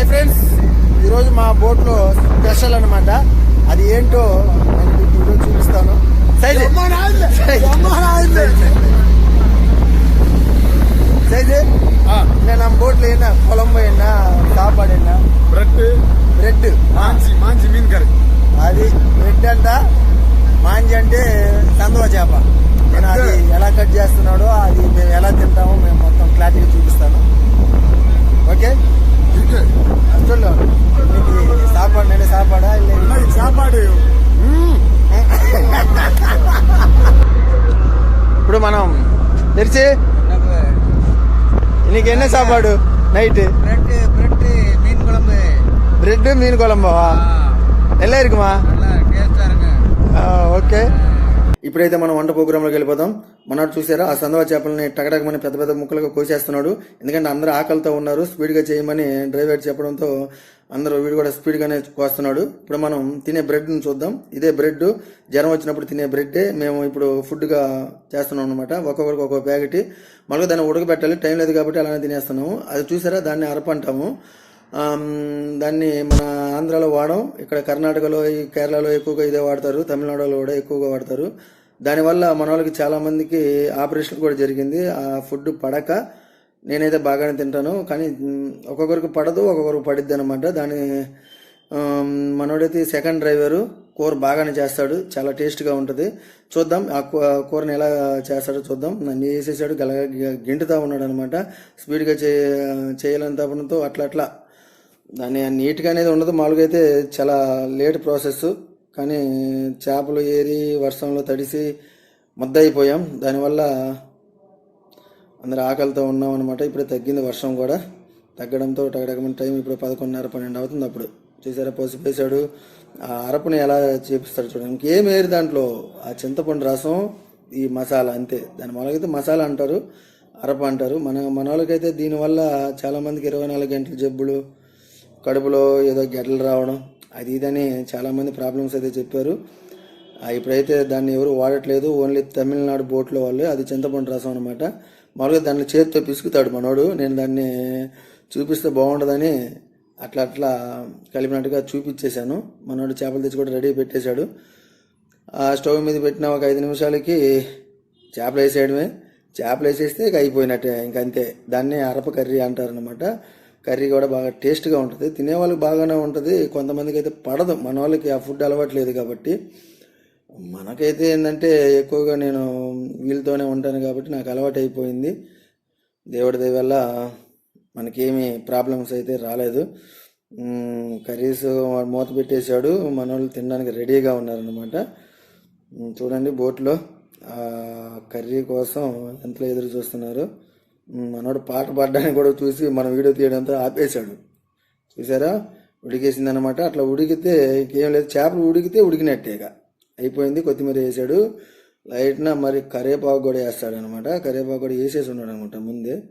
Hi friends. ఈరోజు మా బోట్లో స్పెషల్ అనమాట అది ఏంటో నేను మీకు ఈరోజు చూపిస్తాను. సైజ్. సైజ్. నేను ఆ. బోట్లో అయినా పొలం పోయినా సాపాడైనా బ్రెడ్. బ్రెడ్. మాంచి మాంచి మీన్ కర్రీ. అది బ్రెడ్ అంట. మాంజి అంటే సందువ చేప. నేను అది ఎలా కట్ చేస్తున్నాడో అది మేము ఎలా తింటామో మేము మొత్తం క్లారిటీగా చూపిస్తాను. ఓకే? இருக்கு சொல்லு இன்னைக்கு சாப்பாடு நல்ல சாப்பாடா? இல்லை சாப்பாடு ఇప్పుడు మనం తెరిచి నీకు ఎన్న సాపాడు నైట్ பிரெட் பிரெட் மீன் குழம்பு. பிரெட் மீன் குழம்பா நல்லா இருக்குமா நல்லா டேஸ்டா இருக்கு. ஓகே ఇప్పుడైతే మనం వంట ప్రోగ్రాంలోకి వెళ్ళిపోదాం. మనోడు చూసారా ఆ సందవ చేపలని టగటగమని పెద్ద పెద్ద ముక్కలుగా కోసేస్తున్నాడు. ఎందుకంటే అందరూ ఆకలితో ఉన్నారు. స్పీడ్గా చేయమని డ్రైవర్ చెప్పడంతో అందరూ వీడు కూడా స్పీడ్గానే కోస్తున్నాడు. ఇప్పుడు మనం తినే బ్రెడ్ని చూద్దాం. ఇదే బ్రెడ్. జ్వరం వచ్చినప్పుడు తినే బ్రెడ్డే. మేము ఇప్పుడు ఫుడ్గా చేస్తున్నాం అనమాట ఒక్కొక్కరికి ఒక్కొక్క ప్యాకెట్. మళ్ళీ దాన్ని ఉడకబెట్టాలి. టైం లేదు కాబట్టి అలానే తినేస్తున్నాము. అది చూసారా? దాన్ని అరపంటాము. దాన్ని మన ఆంధ్రాలో వాడం ఇక్కడ కర్ణాటకలో ఈ కేరళలో ఎక్కువగా ఇదే వాడతారు తమిళనాడులో కూడా ఎక్కువగా వాడతారు. దానివల్ల మన వాళ్ళకి చాలామందికి ఆపరేషన్ కూడా జరిగింది. ఆ ఫుడ్ పడక నేనైతే బాగానే తింటాను కానీ ఒక్కొక్కరికి పడదు ఒక్కొక్కరికి పడిద్ది అనమాట దాని మనోడైతే సెకండ్ డ్రైవరు కూర బాగానే చేస్తాడు చాలా టేస్ట్గా ఉంటుంది. చూద్దాం ఆ కూరని ఎలా చేస్తాడో చూద్దాం. నన్ను వేసేసాడు గల గింటుతా ఉన్నాడు అనమాట స్పీడ్గా చే చేయాలని తపడంతో అట్లా అట్లా. దాన్ని నీట్గా అనేది ఉండదు. మామూలుగా అయితే చాలా లేట్ ప్రాసెస్. కానీ చేపలు ఏరి వర్షంలో తడిసి ముద్ద అయిపోయాం దానివల్ల అందరు ఆకలితో ఉన్నాం అనమాట ఇప్పుడు తగ్గింది వర్షం కూడా. తగ్గడంతో టగడగమైన టైం ఇప్పుడు పదకొండున్నర పన్నెండు అవుతుంది అప్పుడు. చూసారా పసిపేశాడు ఆ అరపుని ఎలా చేపిస్తాడు చూడండి. ఇంకేం వేరు దాంట్లో? ఆ చింతపండు రసం ఈ మసాలా అంతే. దాని మొలకైతే మసాలా అంటారు. అరప అంటారు. మన మన వాళ్ళకైతే దీనివల్ల చాలామందికి ఇరవై నాలుగు గంటల జబ్బులు కడుపులో ఏదో గెడ్డలు రావడం అది ఇదని చాలామంది ప్రాబ్లమ్స్ అయితే చెప్పారు. ఇప్పుడైతే దాన్ని ఎవరు వాడట్లేదు. ఓన్లీ తమిళనాడు బోట్లో వాళ్ళే అది చింతపండు రసం అనమాట మామూలుగా దాన్ని చేతితో పిసుకుతాడు మనోడు. నేను దాన్ని చూపిస్తే బాగుండదని అట్లా అట్లా కలిపినట్టుగా చూపించేశాను. మనోడు చేపలు తెచ్చి కూడా రెడీ పెట్టేశాడు. ఆ స్టవ్ మీద పెట్టిన ఒక ఐదు నిమిషాలకి చేపలు వేసేయడమే. చేపలు వేసేస్తే ఇక అయిపోయినట్టే ఇంక అంతే. దాన్ని అరప కర్రీ అంటారు అనమాట కర్రీ కూడా బాగా టేస్ట్గా ఉంటుంది. తినేవాళ్ళకి బాగానే ఉంటుంది. కొంతమందికి అయితే పడదు. మన వాళ్ళకి ఆ ఫుడ్ అలవాట్లేదు కాబట్టి. మనకైతే ఏంటంటే ఎక్కువగా నేను వీళ్ళతోనే ఉంటాను కాబట్టి నాకు అలవాటు అయిపోయింది. దేవుడి దయ వల్ల మనకేమీ ప్రాబ్లమ్స్ అయితే రాలేదు. కర్రీస్ మూత పెట్టేశాడు. మన వాళ్ళు తినడానికి రెడీగా ఉన్నారనమాట చూడండి బోట్లో కర్రీ కోసం ఎంతలో ఎదురు చూస్తున్నారు. మనోడు పాట పాడడానికి కూడా చూసి మన వీడియో తీయడంతో ఆపేశాడు. చూసారా? ఉడికేసింది అనమాట అట్లా ఉడికితే ఇంకేం లేదు. చేపలు ఉడికితే ఉడికినట్టేగా అయిపోయింది. కొత్తిమీర వేసాడు. లైట్న మరి కరివేపాకు కూడా వేస్తాడు అనమాట కరివేపాకు కూడా వేసేసి ఉన్నాడు అనమాట ముందే.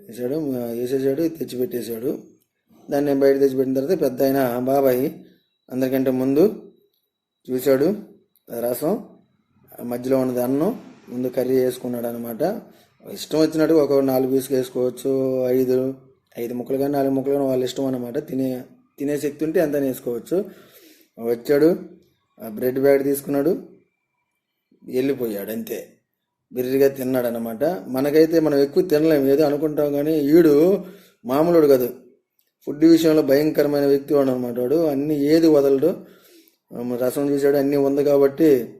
వేసాడు. వేసేసాడు. తెచ్చిపెట్టేశాడు దాన్ని నేను బయట తెచ్చిపెట్టిన తర్వాత పెద్ద ఆయన బాబాయ్ అందరికంటే ముందు చూశాడు రసం. మధ్యలో ఉన్నది అన్నం. ముందు కర్రీ వేసుకున్నాడు అనమాట ఇష్టం వచ్చినట్టు ఒక నాలుగు పీసులు వేసుకోవచ్చు ఐదు ఐదు ముక్కలు కానీ నాలుగు ముక్కలు కానీ వాళ్ళ ఇష్టం అనమాట తినే తినే శక్తి ఉంటే ఎంత వేసుకోవచ్చు. వచ్చాడు ఆ బ్రెడ్ బ్యాగ్ తీసుకున్నాడు వెళ్ళిపోయాడు అంతే. బిర్రిగా తిన్నాడు అనమాట మనకైతే మనం ఎక్కువ తినలేము ఏదో అనుకుంటాం కానీ ఈడు మామూలుడు కాదు. ఫుడ్ విషయంలో భయంకరమైన వ్యక్తి వాడు అనమాట వాడు. అన్ని ఏది వదలడు. రసం చూశాడు అన్నీ ఉంది కాబట్టి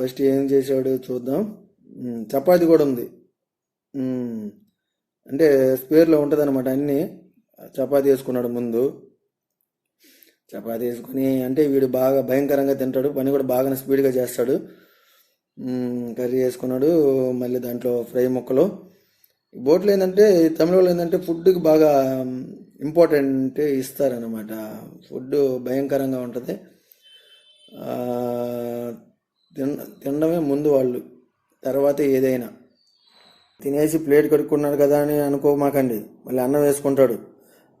ఫస్ట్ ఏం చేశాడు చూద్దాం. చపాతి కూడా ఉంది. అంటే స్పేర్లో ఉంటుంది అనమాట అన్నీ. చపాతి వేసుకున్నాడు ముందు. చపాతి వేసుకుని అంటే వీడు బాగా భయంకరంగా తింటాడు. పని కూడా బాగానే స్పీడ్గా చేస్తాడు. కర్రీ వేసుకున్నాడు. మళ్ళీ దాంట్లో ఫ్రై ముక్కలు. ఈ బోట్లో ఏంటంటే ఈ ఏంటంటే ఫుడ్కి బాగా ఇంపార్టెంట్ ఇస్తారనమాట ఫుడ్ భయంకరంగా ఉంటుంది. తిన తినడమే ముందు వాళ్ళు. తర్వాత ఏదైనా. తినేసి ప్లేట్ కడుక్కున్నాడు కదా అని అనుకోమాకండి. మళ్ళీ అన్నం వేసుకుంటాడు.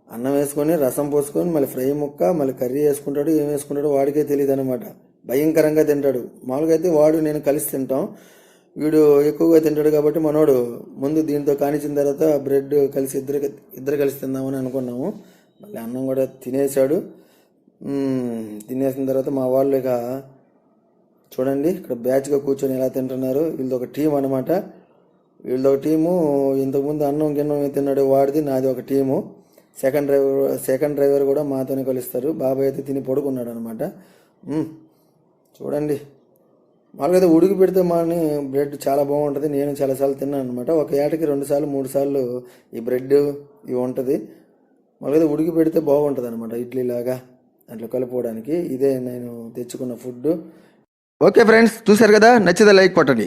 అన్నం వేసుకొని రసం పోసుకొని మళ్ళీ ఫ్రై ముక్క మళ్ళీ కర్రీ వేసుకుంటాడు. ఏం వేసుకుంటాడో వాడికే తెలియదు అనమాట భయంకరంగా తింటాడు. మామూలుగా అయితే వాడు నేను కలిసి తింటాం. వీడు ఎక్కువగా తింటాడు కాబట్టి మనోడు ముందు దీంతో కానిచ్చిన తర్వాత బ్రెడ్ కలిసి ఇద్దరు ఇద్దరు కలిసి తిందామని అనుకున్నాము. మళ్ళీ అన్నం కూడా తినేసాడు తినేసిన తర్వాత మా వాళ్ళు ఇక చూడండి ఇక్కడ బ్యాచ్గా కూర్చొని ఎలా తింటున్నారు. వీళ్ళది ఒక టీం అనమాట వీళ్ళది ఒక టీము ఇంతకుముందు అన్నం గిన్నం తిన్నాడు వాడిది నాది ఒక team second driver second driver కూడా మాతోనే కలుస్తారు. బాబాయ్ అయితే తిని పడుకున్నాడు అనమాట చూడండి. మామూలుగా అయితే ఉడికి పెడితే మాని బ్రెడ్ చాలా బాగుంటుంది. నేను చాలాసార్లు తిన్నాను అనమాట ఒక ఏటకి రెండు సార్లు మూడు సార్లు ఈ బ్రెడ్ ఇవి ఉంటుంది. మామూలుగా అయితే ఉడికి పెడితే బాగుంటుంది అనమాట ఇడ్లీ లాగా అట్లా కలుపుకోవడానికి. ఇదే నేను తెచ్చుకున్న ఫుడ్ ఓకే ఫ్రెండ్స్ చూసారు కదా? నచ్చితే లైక్ కొట్టండి.